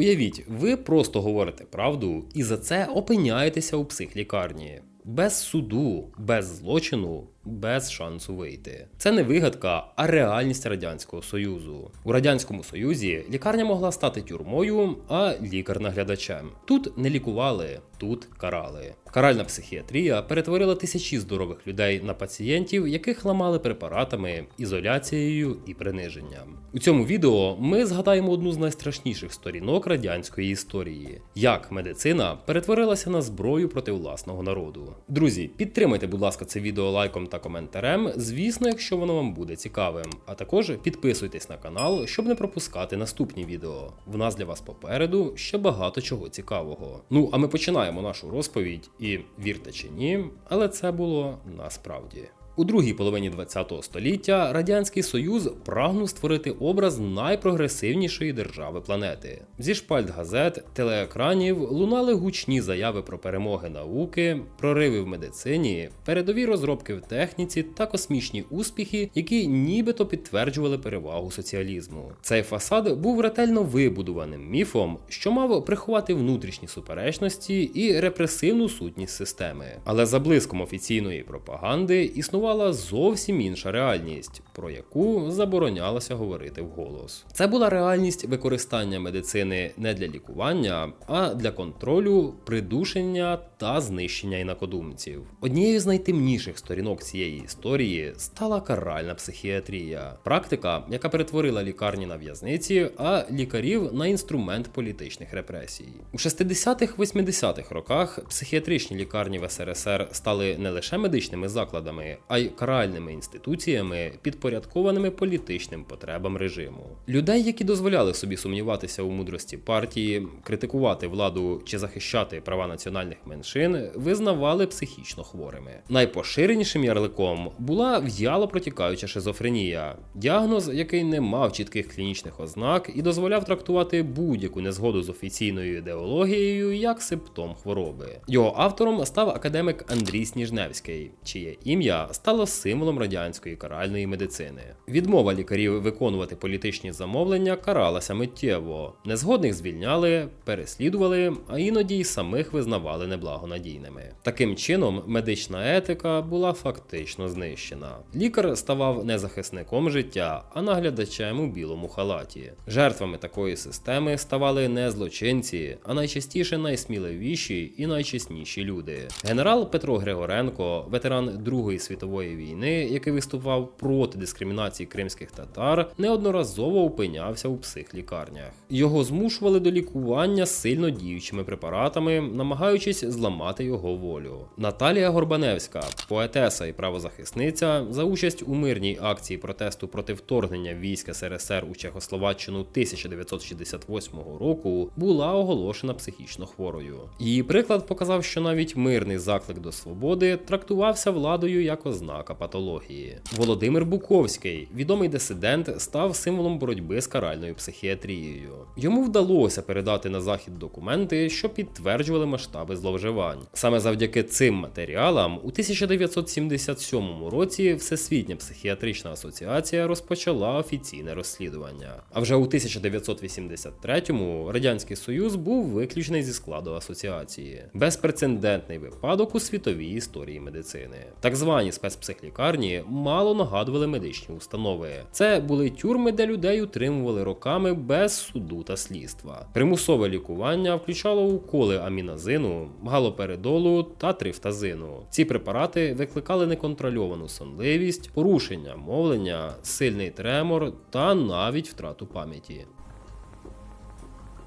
Уявіть, ви просто говорите правду і за це опиняєтеся у психлікарні. Без суду, без злочину, без шансу вийти. Це не вигадка, а реальність Радянського Союзу. У Радянському Союзі лікарня могла стати тюрмою, а лікар наглядачем. Тут не лікували, тут карали. Каральна психіатрія перетворила тисячі здорових людей на пацієнтів, яких ламали препаратами, ізоляцією і приниженням. У цьому відео ми згадаємо одну з найстрашніших сторінок радянської історії: як медицина перетворилася на зброю проти власного народу. Друзі, підтримайте, будь ласка, це відео лайком та коментарем, звісно, якщо воно вам буде цікавим. А також підписуйтесь на канал, щоб не пропускати наступні відео. В нас для вас попереду ще багато чого цікавого. Ну а ми починаємо нашу розповідь, і вірте чи ні, але це було насправді. У другій половині ХХ століття Радянський Союз прагнув створити образ найпрогресивнішої держави планети. Зі шпальт газет, телеекранів лунали гучні заяви про перемоги науки, прориви в медицині, передові розробки в техніці та космічні успіхи, які нібито підтверджували перевагу соціалізму. Цей фасад був ретельно вибудованим міфом, що мав приховати внутрішні суперечності і репресивну сутність системи. Але за блиском офіційної пропаганди існувала зовсім інша реальність, про яку заборонялося говорити вголос. Це була реальність використання медицини не для лікування, а для контролю, придушення та знищення інакодумців. Однією з найтемніших сторінок цієї історії стала каральна психіатрія, практика, яка перетворила лікарні на в'язниці, а лікарів на інструмент політичних репресій. У 60-х-80-х роках психіатричні лікарні в СРСР стали не лише медичними закладами, а й каральними інституціями, підпорядкованими політичним потребам режиму. Людей, які дозволяли собі сумніватися у мудрості партії, критикувати владу чи захищати права національних меншин, визнавали психічно хворими. Найпоширенішим ярликом була в'яло протікаюча шизофренія, діагноз, який не мав чітких клінічних ознак і дозволяв трактувати будь-яку незгоду з офіційною ідеологією як симптом хвороби. Його автором став академик Андрій Сніжневський, чиє ім'я стало символом радянської каральної медицини. Відмова лікарів виконувати політичні замовлення каралася миттєво. Незгодних звільняли, переслідували, а іноді й самих визнавали неблагонадійними. Таким чином, медична етика була фактично знищена. Лікар ставав не захисником життя, а наглядачем у білому халаті. Жертвами такої системи ставали не злочинці, а найчастіше найсміливіші і найчесніші люди. Генерал Петро Григоренко, ветеран Другої світової війни, який виступав проти дискримінації кримських татар, неодноразово опинявся у психлікарнях. Його змушували до лікування сильно діючими препаратами, намагаючись зламати його волю. Наталія Горбаневська, поетеса і правозахисниця, за участь у мирній акції протесту проти вторгнення військ СРСР у Чехословаччину 1968 року, була оголошена психічно хворою. Її приклад показав, що навіть мирний заклик до свободи трактувався владою як ознака патології. Володимир Буковський, відомий дисидент, став символом боротьби з каральною психіатрією. Йому вдалося передати на захід документи, що підтверджували масштаби зловживань. Саме завдяки цим матеріалам у 1977 році Всесвітня психіатрична асоціація розпочала офіційне розслідування. А вже у 1983-му Радянський Союз був виключений зі складу асоціації. Безпрецедентний випадок у світовій історії медицини. Так звані спецпсихлікарні мало нагадували медичні установи. Це були тюрми, де людей утримували роками без суду та слідства. Примусове лікування включало уколи аміназину, галоперидолу та трифтазину. Ці препарати викликали неконтрольовану сонливість, порушення мовлення, сильний тремор та навіть втрату пам'яті.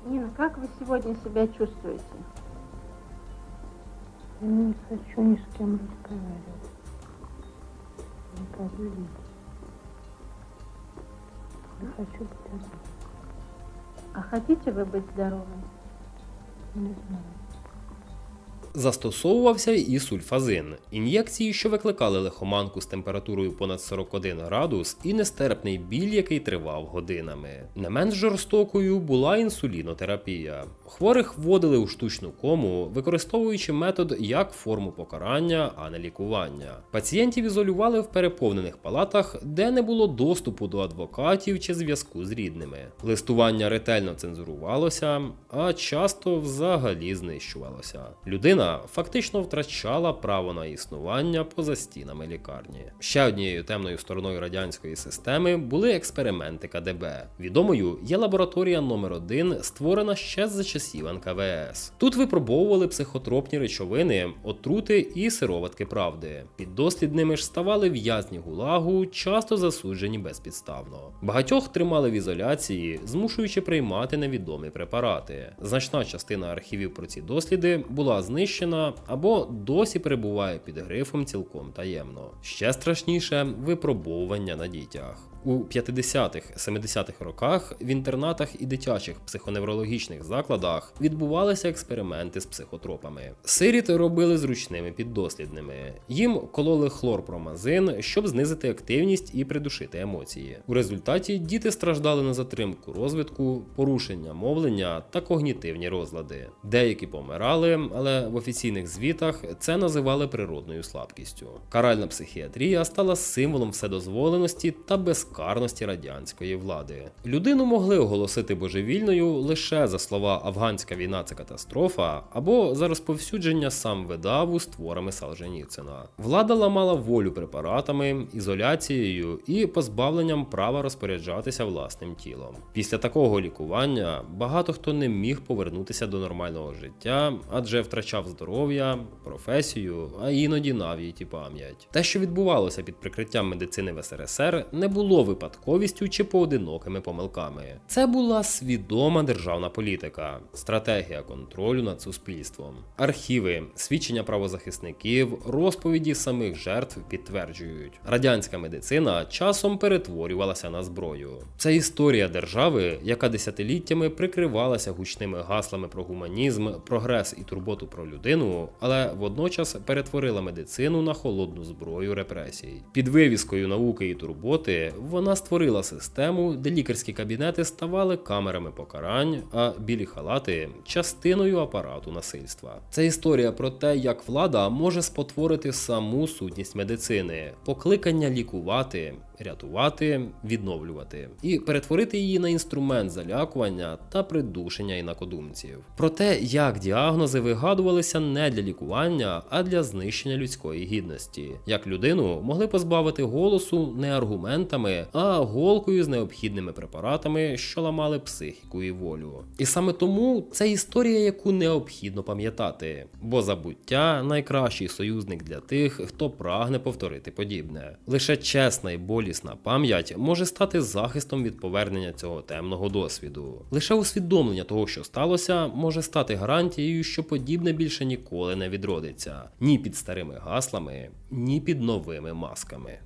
Нина, как вы сегодня себя чувствуете? Я не хочу ни с кем разговаривать Никого видеть. Я хочу быть одна. А хотите вы быть здоровым? Не знаю. Застосовувався і сульфазин, ін'єкції, що викликали лихоманку з температурою понад 41 градус і нестерпний біль, який тривав годинами. Не менш жорстокою була інсулінотерапія. Хворих вводили у штучну кому, використовуючи метод як форму покарання, а не лікування. Пацієнтів ізолювали в переповнених палатах, де не було доступу до адвокатів чи зв'язку з рідними. Листування ретельно цензурувалося, а часто взагалі знищувалося. Людина фактично втрачала право на існування поза стінами лікарні. Ще однією темною стороною радянської системи були експерименти КДБ. Відомою є лабораторія номер 1 створена ще за часів НКВС. Тут випробовували психотропні речовини, отрути і сироватки правди. Піддослідними ж ставали в'язні гулагу, часто засуджені безпідставно. Багатьох тримали в ізоляції, змушуючи приймати невідомі препарати. Значна частина архівів про ці досліди була знищена або досі перебуває під грифом цілком таємно. Ще страшніше випробовування на дітях. У 50-х, 70-х роках в інтернатах і дитячих психоневрологічних закладах відбувалися експерименти з психотропами. Сиріт робили зручними піддослідними. Їм кололи хлорпромазин, щоб знизити активність і придушити емоції. У результаті діти страждали на затримку розвитку, порушення мовлення та когнітивні розлади. Деякі помирали, але в офіційних звітах це називали природною слабкістю. Каральна психіатрія стала символом вседозволеності та безкарності радянської влади. Людину могли оголосити божевільною лише за слова афганська війна це катастрофа або за розповсюдження сам видаву з творами Салженіцина. Влада ламала волю препаратами, ізоляцією і позбавленням права розпоряджатися власним тілом. Після такого лікування багато хто не міг повернутися до нормального життя, адже втрачав здоров'я, професію, а іноді навіть і пам'ять. Те, що відбувалося під прикриттям медицини в СРСР, не було випадковістю чи поодинокими помилками. Це була свідома державна політика, стратегія контролю над суспільством. Архіви, свідчення правозахисників, розповіді самих жертв підтверджують, радянська медицина часом перетворювалася на зброю. Це історія держави, яка десятиліттями прикривалася гучними гаслами про гуманізм, прогрес і турботу про людину, але водночас перетворила медицину на холодну зброю репресій. Під вивіскою науки і турботи вона створила систему, де лікарські кабінети ставали камерами покарань, а білі халати частиною апарату насильства. Це історія про те, як влада може спотворити саму сутність медицини, покликання лікувати. Рятувати, відновлювати і перетворити її на інструмент залякування та придушення інакодумців. Про те, як діагнози вигадувалися не для лікування, а для знищення людської гідності, як людину могли позбавити голосу не аргументами, а голкою з необхідними препаратами, що ламали психіку і волю. І саме тому це історія, яку необхідно пам'ятати, бо забуття найкращий союзник для тих, хто прагне повторити подібне. Лише чесна і болісна пам'ять може стати захистом від повернення цього темного досвіду. Лише усвідомлення того, що сталося, може стати гарантією, що подібне більше ніколи не відродиться ні під старими гаслами, ні під новими масками.